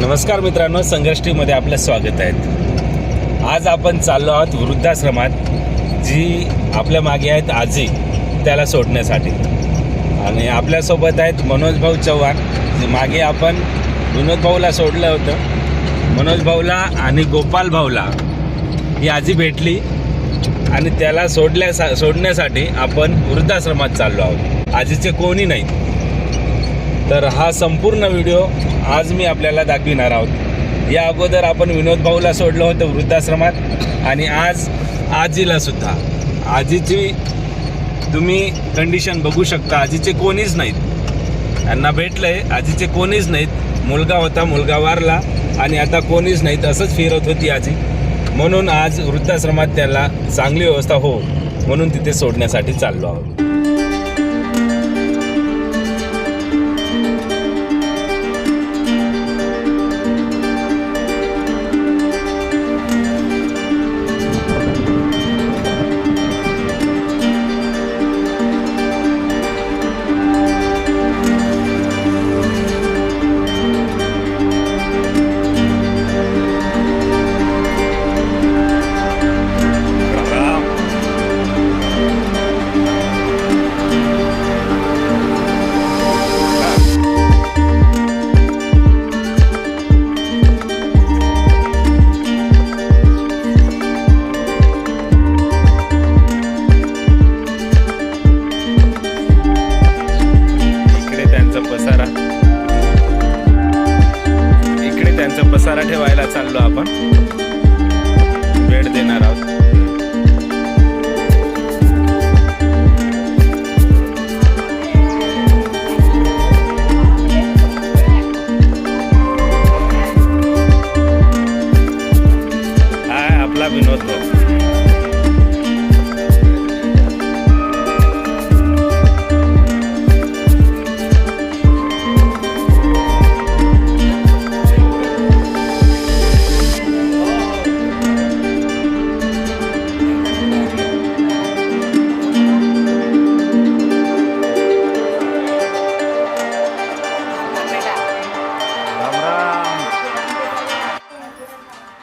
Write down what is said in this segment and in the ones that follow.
नमस्कार मित्रांनो संघर्ष आपलं स्वागत आहे. आज आपण चाललो आहोत वृद्धाश्रमात जी आपल्या मागे आहेत आजी त्याला सोडण्यासाठी. आणि आपल्यासोबत आहेत मनोज भाऊ चव्हाण जे मागे आपण विनोद भाऊला सोडलं होतं. मनोज भाऊला आणि गोपाल भाऊला ही आजी भेटली. आणि त्याला सोडल्या सोडण्यासाठी आपण वृद्धाश्रमात चाललो आहोत. आजीचे कोणी नाही. तर हा संपूर्ण व्हिडिओ आज मी आपल्याला दाखविणार आहोत. या अगोदर आपण विनोद भाऊला सोडलं होतं वृद्धाश्रमात आणि आज आजीला सुद्धा. आजीची तुम्ही कंडिशन बघू शकता आजीचे कोणीच नाहीत. त्यांना भेटलंय आजीचे कोणीच नाहीत. मुलगा होता मुलगा वारला आणि आता कोणीच नाहीत असंच फिरत होती आजी. म्हणून आज वृद्धाश्रमात त्याला चांगली व्यवस्था हो म्हणून तिथे सोडण्यासाठी चाललो आहोत.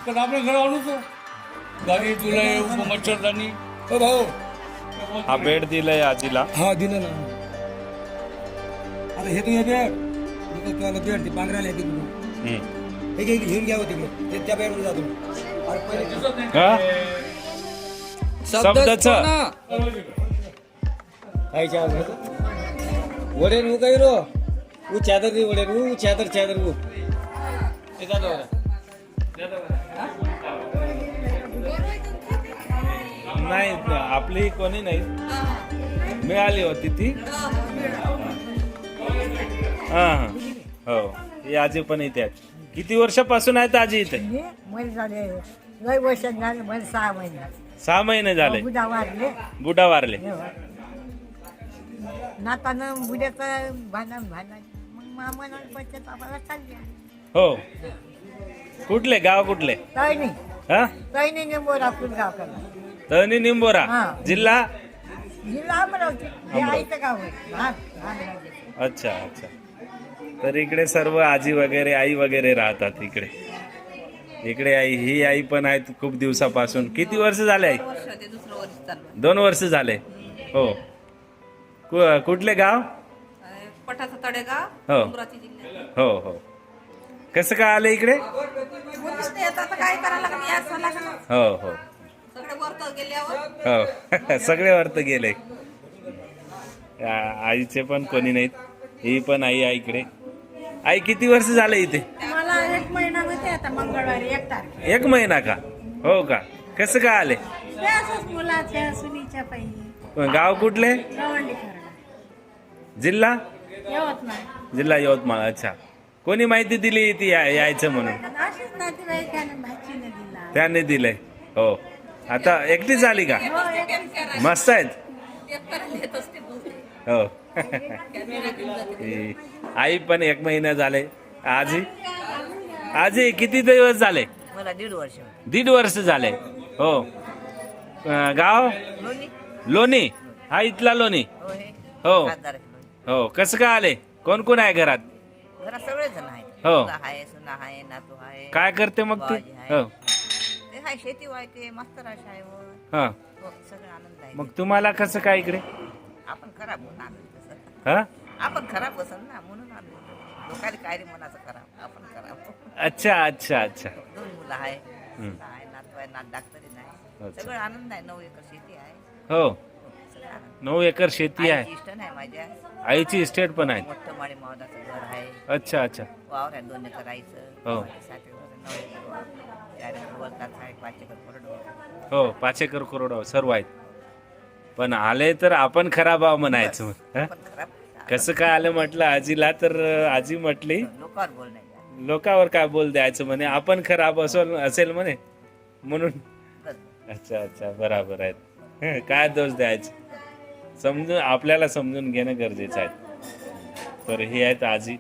तर आपण घर आणू तो गाडी तुला येऊ मच्छरदानी. हो भाऊ. हा. बेड दिलाय आजीला. हा दिलं ना. आता हे तू येते त्याला बेड ते येते तिकडून. हे घे घेऊन घ्या तिकडे ते त्या बेडवर जातो. अरे पहिले हा? शब्दाचं. खायच्या काही रो. ऊ चादर रे वडे रू चादर चादर हे नाही आपली कोणी नाही. मिळाली होती ती हा हा. हो ही आजी पण इथे आहेत. किती वर्षापासून आहेत आजी इथे? महिने झाले. लय वर्ष झाले सहा महिने. सहा महिने झाले. बुधा वारले. बुडा वारले. नातानं बुड्याचं भांडण भांडण. मग आम्हाला चालले. हो. कुठले? गाव कुठले? तळणी हा? तळणी नेंबोर आपण गाव तळणी निंबोरा. हा. जिल्हा? जिल्हा अमरावती. हे अमरावती. आईचं गाव आहे. लहान लहान गाव. अच्छा अच्छा. तर इकडे सर्व आजी वगैरे आई वगैरे राहतात इकडे. इकडे आई ही आई पण आहेत खूप दिवसापासून. किती वर्ष झाले आई? वर्ष ते दुसरं वर्ष चालू दोन वर्ष झाले. हो. कु- कुठले गाव? आहे तडेगाव हो. अमरावती जिल्ह्यात. हो हो. कसं काय आले इकडे? कोणीच नाही येत आता काय करायला लागलं? याच लागलं हो हो. हो. सगळे अर्थ गेले. आईचे पण कोणी नाहीत. ही पण आई आहे इकडे. आई किती वर्ष झाले इथे? मला एक महिना होते आता मंगळवारी एक तारीख. एक महिना का? हो का? कसं काय आले? मुलाच्या सुनीच्या गाव कुठले? जिल्हा? यवतमाळ. जिल्हा यवतमाळ अच्छा. कोणी माहिती दिली ती यायचं म्हणून? त्याने दिलंय. हो. आता एकटीच आली का? हो मस्त आहेत. हो. ही आई पण एक महिना झाले. आजी? आजी किती दिवस झाले? मला दीड वर्ष दीड वर्ष झाले. हो. गाव? लोणी. हा इथला लोणी. हो हो कसं काय आले? कोण कोण आहे घरात? घरात सगळे जण आहेत. हो. आहे आहे काय करते मग ती. हो. आहे शेती वाहते मस्त राशा आहे. हा. हो, सगळं आनंद आहे. मग तुम्हाला कसं काय इकडे? आपण खराब होऊन आलो तसं हा? आपण खराब असेल ना म्हणून आलो लोकांनी काय रे मनाचं खराब? आपण खराब. अच्छा अच्छा अच्छा. दोन मुलं आहे. हम्म. आहे नातू आहे नात डॉक्टरी नाही. अच्छा. सगळं आनंद आहे नऊ एकर शेती आहे. हो. नऊ एकर शेती आहे. आईची इष्ट नाही माझ्या. आईची इस्टेट पण आहे. मोठं माळी मावदाचं घर आहे. अच्छा अच्छा. वावर आहे दोन एकर आईचं. हो. माझ्यासाठी नऊ एकर वावर. चार एकर वरतात आहे पाच एकर कोरडवाहू. हो पाच एकर करोड सर्व आहेत. पण आले तर आपण खराब आहो म्हणायचं. मग. हं? पण खराब कसं काय आलं म्हटलं? आजीला तर अं, आजी म्हटली लोकांवर बोल नाही लोकावर काय बोल द्यायचं म्हणे? आपण खराब असेल असेल म्हणे. म्हणून. बस. अच्छा अच्छा बराबर आहेत. हं, काय दोष द्यायचं? समजून आपल्याला समजून घेणं गरजेचं आहे. तर हे आहेत आजी.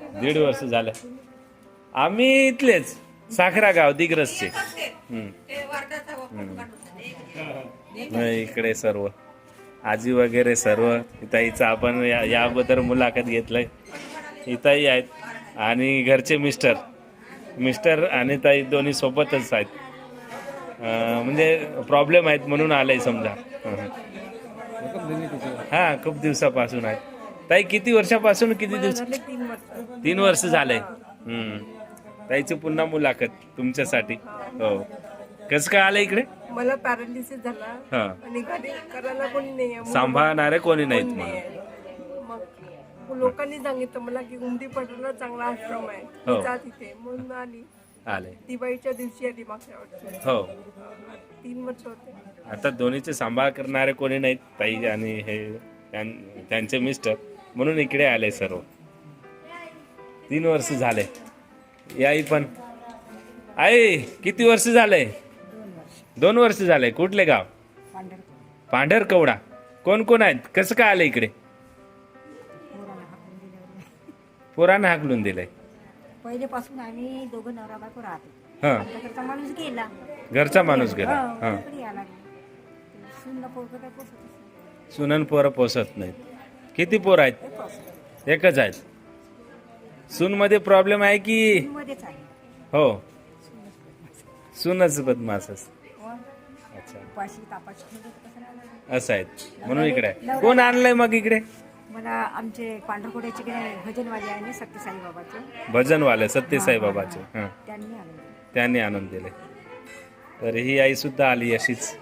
दीड वर्ष झालं. आम्ही इथलेच साखरा गाव दिग्रसचे. नाही, इकडे सर्व. आजी वगैरे सर्व. इथं आपण या- याबद्दल मुलाखत घेतलंय. इथंही आहेत. आणि घरचे मिस्टर. मिस्टर आणि ताई दोन्ही सोबतच आहेत. म्हणजे प्रॉब्लेम आहेत म्हणून आलंय समजा. हं. खूप दिवसापासून आहेत ताई किती वर्षापासून किती दिवस? तीन वर्ष. झालंय हम्म. ताईची पुन्हा मुलाखत तुमच्यासाठी. हो. कसं काय आलं इकडे? मला पॅरालिसिस झाला. हा. आणि घरी करायला कोणी नाही आहे सांभाळणारे कोणी नाहीत कोणी नाही म्हणून आहे. मग लोकांनी सांगितलं मला की उमदी पटला चांगला आश्रम आहे. हो. मी जा तिथे. म्हणून आली. आले. दिवाळीच्या दिवशी आली मागच्या वर्षी हो. तीन वर्ष होते. आता दोन्हीचे सांभाळ करणारे कोणी नाहीत ताई आणि हे त्यां- त्यांचे मिस्टर. म्हणून इकडे आले सर्व. तीन वर्ष झाले. याई पण. आई किती वर्ष झाले? दोन वर्ष झाले. कुठले गाव? पांढरकवडा. कोण कोण आहेत? कसं काय आलं इकडे? पोरानं हाकलून दिलंय. पहिलेपासून आम्ही दोघं नवरा बायको राहतो. हा. आमच्याकडचा माणूस गेला. घरचा माणूस गेला. हो, हा. इकडे. सुनला पोरगं काय. सुनन पोरं पोसत नाहीत. किती पोर आहेत? पोसत. एकच आहेत. सून मध्ये प्रॉब्लेम आहे की? मध्येच आहे. हो. सूनच बदमास व अच्छा. उपाशी तापाशी ठेवलं तर कसं राहणार? असं आहेत. म्हणून इकडे आहे. कोण आणलंय मग इकडे? मला आमचे पांढरकोड्याचे की नाही भजनवाले आहे ना सत्य साईबाबाचे भजनवाले सत्यसाई बाबाचे हा त्यांनी आणून दिले. तर ही आई सुद्धा आली अशीच.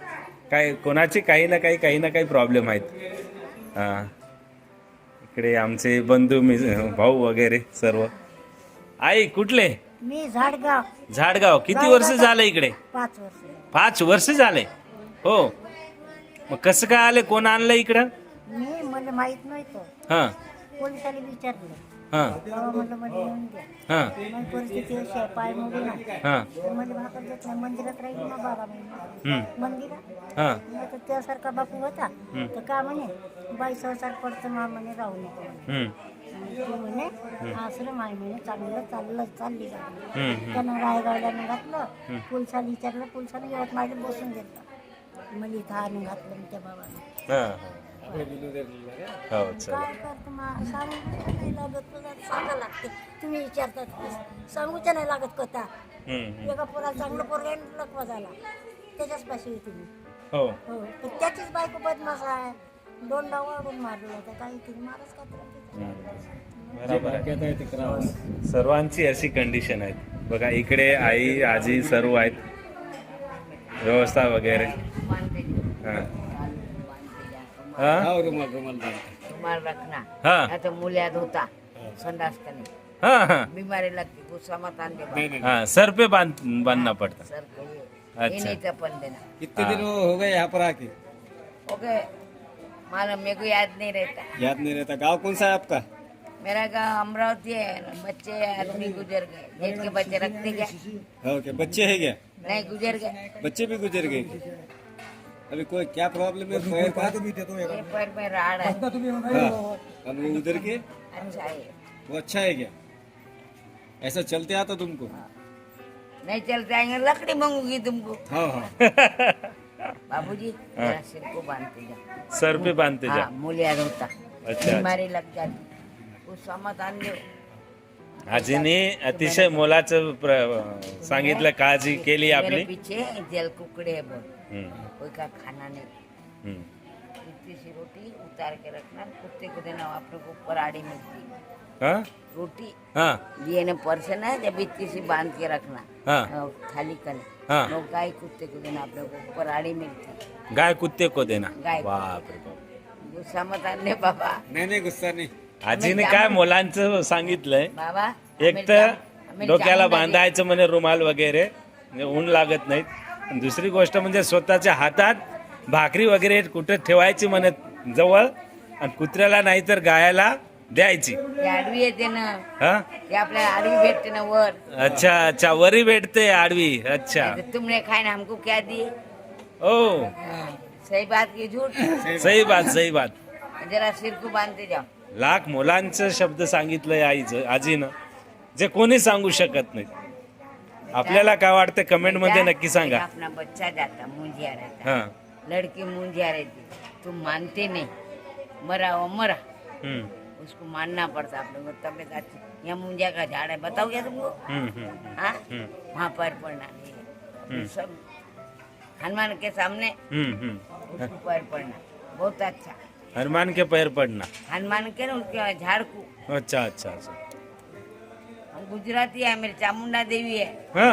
काय कोणाचे काही ना काही काही ना काही प्रॉब्लेम आहेत. हा. इकडे आमचे बंधू मी भाऊ वगैरे सर्व. आई कुठले? मी झाडगाव. झाडगाव. किती वर्ष झालं इकडे? पाच वर्ष. पाच वर्ष झाले. हो. मग कसं काय आले? कोण आणलं इकडं? मी मला माहीत नव्हतं. हा. पोलिसाला विचारलं. हा. म्हणलं मला येऊन द्या. हा. मग परिस्थिती अशी आहे पाय मोडून आहे हा. तर मला भाकर देत नाही मंदिरात राहील ना मंदिरात. हा. मग आता त्यासारखा बापू होता. तर का म्हणे बाई संसार पडतं मा म्हणे राहू नको म्हणे. हम्म, आणि ती म्हणे आश्रम आहे म्हणे चांगलं चाललं चालली जाते हम्म, हम्म. त्यानं रायगावल्यानं घातलं. पोलिसाला विचारलं पोलिसाने यवतमाळला बसून घेतलं. मला इथं आणून घातलं त्या बाबाने हा, हा. हो चल काय करतो मा सांगू नाही? लागत तुला सांगा लागते. तुम्ही विचारतात सांगूच्या नाही लागत कथा. हम्म, एका पोराला चांगलं पोरगा लकवा झाला त्याच्याच पाशी होती मी. हो. हो तर त्याचीच बायको बदमाश आहे. दोन डाव वाढून मारलं होतं. काही तिने मारच का. बरोबर आहे. सर्वांची अशी कंडिशन आहे बघा इकडे आई आजी सर्व आहेत. व्यवस्था वगैरे. हा. हा? हा रुमाल रुमाल रुमाल रखना। हा। होता संडास हा हा। बीमारी लगती गुस्सा मत आन सर पे बाँध बांधना पड़ता। सर अच्छा. नहीं चपन देना। कितने दिन हो गए यहाँ पर आके? ओके मालूम मेरे को याद नहीं रहता। याद नहीं रहता। गाँव कौन सा है आपका? मेरा गाँव अमरावती है बच्चे आदमी गुजर गए। जेठ के बच्चे रखते क्या? ओके बच्चे है क्या? नहीं गुजर गए। बच्चे भी गुजर गए? अभी कोई क्या प्रॉब्लम है? पैर का ये पैर में राड़ है। हाँ। वो उधर के? अच्छा है। वो अच्छा है क्या? ऐसा चलते आता तुमको? नहीं चलते आएँगे लकड़ी मांगूँगी तुमको। हाँ हाँ। बाबूजी मेरा सिर को बांधते जा। सर पे बांधते जा। हाँ मूलिया होता। अच्छा बीमारी लग जाती। गुस्सा मत आन दो आजीने अतिशय मोलाचं सांगितलं काळजी केली आपली। पीछे जल कुकड़े है बोल हम्म, कोई का खाना नहीं। सी रोटी उतार के रखना कुत्ते को देना अपने को ऊपर आड़ी मिलती। हा? रोटी हा. ने पर्सन है जब इतनी सी बांध के रखना। हाँ। खाली कर हाँ। गाय कुत्ते को देना अपने को मिलती। गाय कुत्ते को देना। गाय. बाप रे बाप. गुस्सा मत आने बाबा। नाही नाही गुस्सा नाही। आजीने काय मुलांचं सांगितलंय? बाबा एक तर डोक्याला बांधायचं म्हणे रुमाल वगैरे म्हणजे ऊन लागत नाहीत. आणि दुसरी गोष्ट म्हणजे स्वतःच्या हातात भाकरी वगैरे कुठे ठेवायची म्हणे जवळ आणि कुत्र्याला नाही तर गायाला द्यायची. आडवी येते ना. हा? ते आपल्याला आडवी भेटते ना वर. अच्छा अच्छा वरी भेटते आडवी. अच्छा. तो तुमने खाए ना हमको क्या दिए ओ. हाँ, सही बात की झूठ? सही बात सही बात. जरा सिर को बांधते जाओ लाख मुलांचं शब्द सांगितलंय आईचं आजीनं. जे कोणी सांगू शकत नाही. आपल्याला काय वाटतं कमेंटमध्ये नक्की सांगा. अपना बच्चा जाता मुंजिया रहता. हा. लड़की मुंजिया रहती. तुम मानते नहीं. मरा वो मरा. हम्म, उसको मानना पड़ता आप लोगों को तबियत अच्छी यहाँ मुंजिया का झाड़ है बताओ क्या तुमको हम्म, हम्म, हाँ? हम्म, वहाँ पैर पड़ना नहीं है सब हनुमान के सामने हम्म, हम्म. उसको पैर पड़ना बहुत अच्छा. हनुमान के पैर पडना हनुमान के ना उसके झाड़ को. अच्छा अच्छा अच्छा. गुजराती है मेरी चामुंडा देवी है हा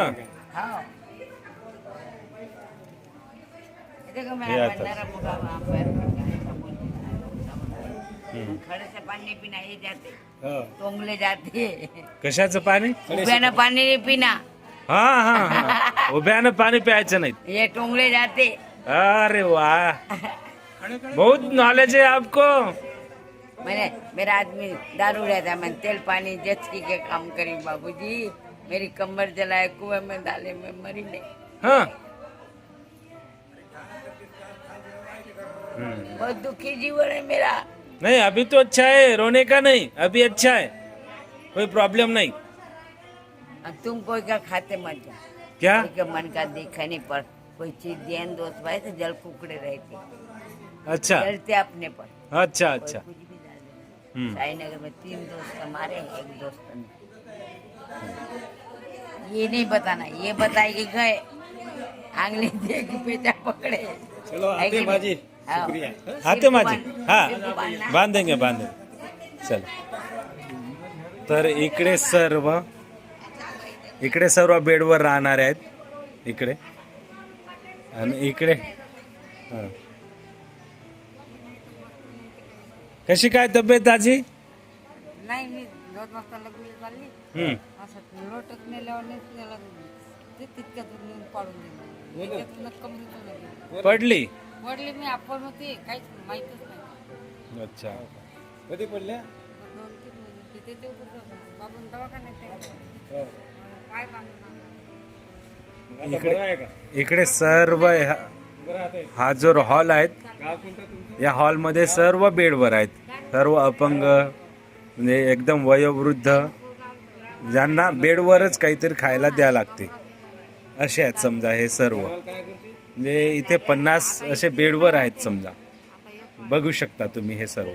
हाँ देखो है। बंदारा वहाँ पैर है पानी जाते हो. टोंगले जाते कशाचं पाणी उभ्यानं पाणी नाही पिना हा हा हा उभ्यानं पाणी प्यायचं नाही ये टोंगले जाते अरे वाह बहुत नॉलेज है आपको मैंने मेरा आदमी दारू रहता मैंने तेल पानी जच्ची के काम करी बाबूजी। मेरी कमर जलाए कुएँ में डाले मैं मरी नहीं। हा। बहुत दुखी जीवन है मेरा। नहीं अभी तो अच्छा है रोने का नहीं अभी अच्छा है। कोई प्रॉब्लम नहीं। अब तुम कोई का खाते मत जाओ। क्या? के मन का देखा नहीं पर कोई चीज़ देन दोस्त भाई तो जल कुकड़े रहते। अच्छा। जलते अपने पर। अच्छा अच्छा। साईनगर में तीन दोस्त हमारे एक दोस्त ने ये नहीं बताना ये बताए कि गए। आंगली दे के पेचा पकड़े। चलो आते हाँ। शुक्रिया। आते माझी बांध- हा। बांधेंगे बांधेंगे। चल। तर इकडे सर्व इकडे सर्व बेडवर राहणारे आहेत. इकडे. आणि इकडे हा. कशी काय तब्येत आजी नाही मी दोन वाजता लग्न चालली. हम्म. असं लोटत नेल्यावर नाही त्याला ते तितक्यातून नेऊन पाडून दिलं. गेली. पडली? पडली मी आपण होती काहीच माहीतच नाही. अच्छा. कधी पडल्या? दोन तीन महिने. तिथे ते उतरत बाबून दवाखान्यात ते हो. पाय बांधून आहे इकडे सर्व हा जो हॉल तुमचं या हॉलमध्ये सर्व बेडवर आहेत. सर्व अपंग म्हणजे एकदम वयोवृद्ध ज्यांना बेडवरच काहीतरी खायला द्या लागते. असे आहेत समजा हे सर्व. म्हणजे इथे पन्नास असे बेडवर आहेत समजा. बघू शकता तुम्ही हे सर्व.